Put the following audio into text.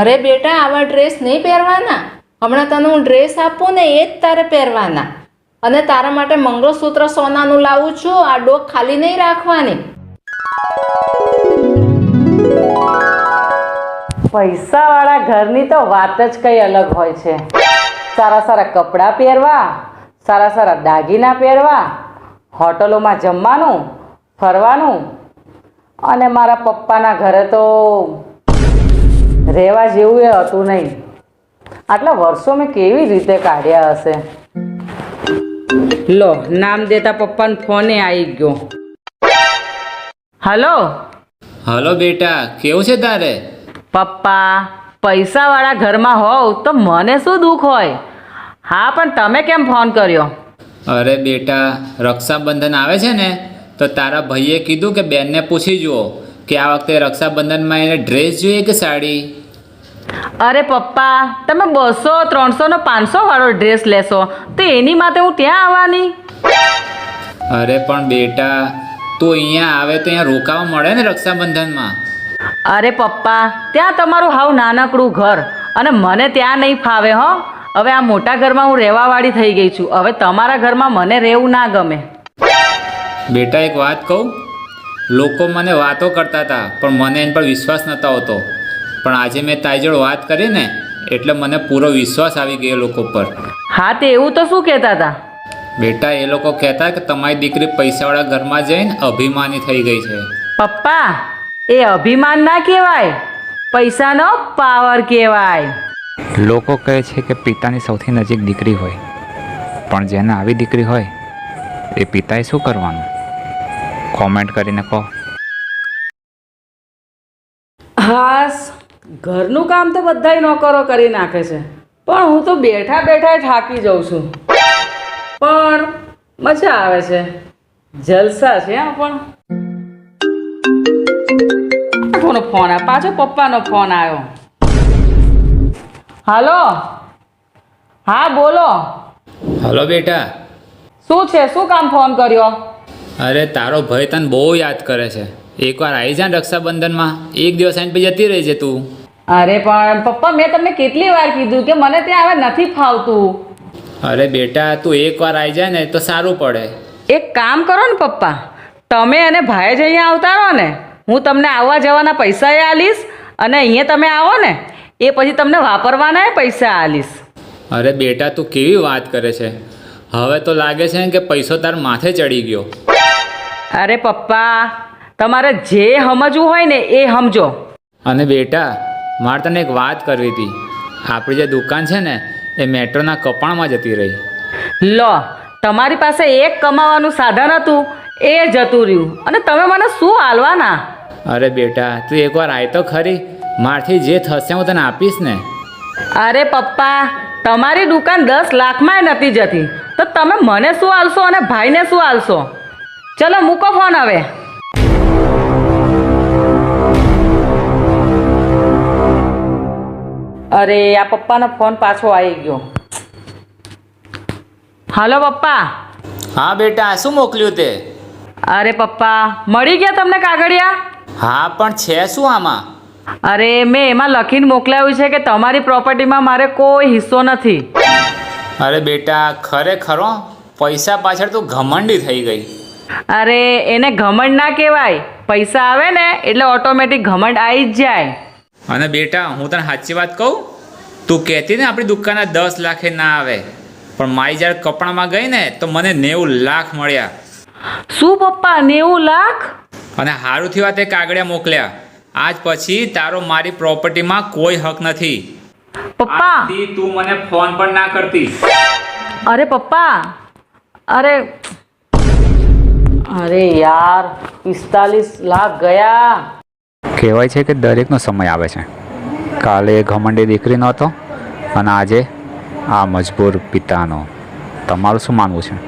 અરે બેટા, આવા ડ્રેસ નહીં પહેરવાના. હમણાં તને હું ડ્રેસ આપું ને એ જ તારે પહેરવાના. અને તારા માટે મંગળસૂત્ર સોનાનું લાવું છું, આ ડોક ખાલી નહીં રાખવાની. પૈસાવાળા ઘરની તો વાત જ કંઈ અલગ હોય છે. સારા સારા કપડાં પહેરવા, સારા સારા દાગીના પહેરવા, હોટલોમાં જમવાનું, ફરવાનું. અને મારા પપ્પાના ઘરે તો રહેવા જેવું એ હતું નહીં. આટલા વર્ષો મેં કેવી રીતે કાઢ્યા હશે? લો નામ દેતા પપ્પાને ફોને આવી ગયો. હલો? હલો બેટા કેવું છે તારે? પપ્પા પૈસાવાળા ઘરમાં હોવ તો મને શું દુઃખ હોય? હા પણ તમે કેમ ફોન કર્યો? અરે બેટા રક્ષાબંધન આવે છે ને તો તારા ભાઈએ કીધું કે બેનને પૂછી જુઓ. કે આ વખતે રક્ષાબંધનમાં એને ડ્રેસ જોઈએ કે સાડી? અરે પપ્પા તમે બસો ત્રણસો નો પાંચસો વાળો ડ્રેસ લેશો. તો એની માટે હું ત્યાં આવવાની? અરે પણ બેટા તું અહીંયા આવે તો અહીંયા રોકાવા મળે ને રક્ષાબંધનમાં? અરે પપ્પા ત્યાં તમારું હાવ નાનકડું ઘર અને મને ત્યાં નહીં ફાવે હો. હવે આ મોટા ઘરમાં હું રહેવાવાળી થઈ ગઈ છું. હવે તમારા ઘરમાં મને રહેવું ના ગમે. બેટા એક વાત કહું? લોકો મને વાતો કરતા હતા પણ મને એના પર વિશ્વાસ નહોતો આવતો. પણ આજે મેં તારી જોડે વાત કરી ને એટલે મને પૂરો વિશ્વાસ આવી ગયો લોકો પર. હા તે એવું તો શું કહેતા હતા? બેટા એ લોકો કહેતા કે તમારી દીકરી પૈસાવાળા ઘરમાં જઈને અભિમાની થઈ ગઈ છે. પપ્પા એ અભિમાન ના કહેવાય પૈસાનો પાવર કહેવાય. લોકો કહે છે કે પિતાની સૌથી નજીક દીકરી હોય. પણ જેને આવી દીકરી હોય એ પિતાએ શું કરવાનું? કોમેન્ટ કરીને કહો હાસ ઘરનું કામ તો બધાય નોકરો કરી નાખે છે. પણ હું તો બેઠા બેઠા થાકી જાઉં છું. પણ મજા આવે છે. જલસા છે હા પણ. કોનો ફોન આ પાછો પપ્પાનો ફોન આવ્યો. હાલો? હા બોલો. હાલો બેટા. શું છે? શું કામ ફોન કર્યો? અરે તારો ભાઈ તને બહુ યાદ કરે છે. એકવાર આવી જા રક્ષાબંધનમાં એક દિવસ આઈને પછી જતી રહી છે તું. અરે પણ પપ્પા મેં તમને કેટલી વાર કીધું કે મને ત્યાં હવે નથી ફાવતું. અરે બેટા તું એકવાર આવી જાય ને તો સારું પડે. એક કામ કરો ને પપ્પા તમે અને ભાઈ જ અહીંયા આવતા રહો ને હું તમને આવવા જવાના પૈસા એ આલીશ અને અહીંયા તમે આવો ને એ પછી તમને વાપરવાના પૈસા આલીશ. અરે બેટા તું કેવી વાત કરે છે? હવે તો લાગે છે ને કે પૈસો તાર માથે ચડી ગયો. અરે પપ્પા તમારે જે સમજવું હોય ને એ સમજો. અને બેટા મારે તને એક વાત કરવી હતી. આપણી જે દુકાન છે ને એ મેટ્રોના કપાણમાં જતી રહી. લો તમારી પાસે એક કમાવાનું સાધન હતું એ જતું રહ્યું. અને તમે મને શું આલવાના અરે બેટા તું એકવાર આય તો ખરી. મારથી જે થશે હું તને આપીશ ને. અરે પપ્પા તમારી દુકાન દસ લાખમાં નથી જતી. તો તમે મને શું આલશો અને ભાઈને શું આલશો ચલો મૂકો ફોન હવે. અરે આ પપ્પાનો ફોન પાછો આવી ગયો. હલો પપ્પા. હા બેટા શું મોકલ્યું તે? અરે પપ્પા મળી ગયા તમને કાગળિયા? હા પણ છે શું આમાં? અરે મેં એમાં લખીને મોકલાવ્યું છે કે તમારી પ્રોપર્ટીમાં મારે કોઈ હિસ્સો નથી. અરે બેટા ખરેખરો પૈસા પાછળ તું ઘમંડી થઈ ગઈ. અરે એને ઘમંડ ના કહેવાય. પૈસા આવે ને એટલે ઓટોમેટિક ઘમંડ આવી જ જાય. અને બેટા હું તને સાચી વાત કહું? તું કહેતી ને આપણી દુકાને દસ લાખે ના આવે. પણ મારી જ્યારે કપડામાં ગઈ ને તો મને નેવું લાખ મળ્યા. શું પપ્પા નેવું લાખ? અને સારું થયું તે કાગળિયા મોકલ્યા. આજ પછી તારો મારી પ્રોપર્ટીમાં કોઈ હક નથી. પપ્પા. તું મને ફોન પણ ના કરતી. અરે પપ્પા. અરે અરે યાર, પિસ્તાલીસ લાખ ગયા. કહેવાય છે કે દરેકનો સમય આવે છે. કાલે ઘમંડી દીકરી નહોતો અને આજે આ મજબૂર પિતાનો. તમારું શું માનવું છે?